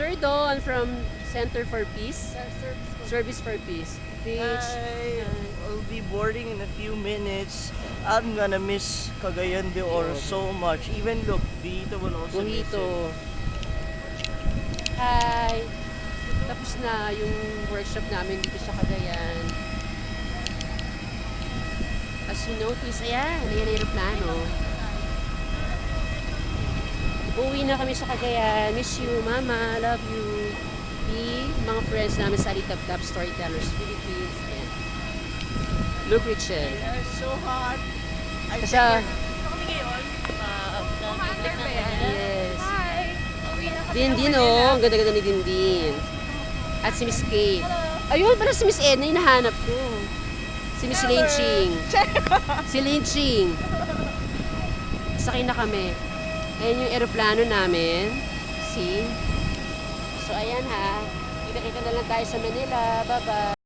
Sir Don from Center for Peace. Service for Peace. Beach. Hi, I'll be boarding in a few minutes. I'm gonna miss Cagayan de Oro so much. Even look, Vito will also miss it. Mojito. Hi! Tapos na yung workshop namin dito sa Cagayan. As you notice, ayan, ayan ang aeroplano. Uwi na kami sa Cagayan. Miss you, Mama. Love you. The mga friends namin sa Alitap Club Storytellers Philippines. Ayan. Look, Richard. Yeah, so hot. I Kasi, kami ngayon. Commander ba yan? yes. Hi! Uwi na kami Din ng din Manila. oh, ang ganda-ganda ni Din Din. At si Miss Kate. Ayun pala si Miss Edna, yung nahanap ko. Si Miss Lin Ching. si Lin Ching. Sakay na kami. Ayan yung aeroplano namin. See? So ayan ha. Kita-kita na lang tayo sa Manila. Bye-bye.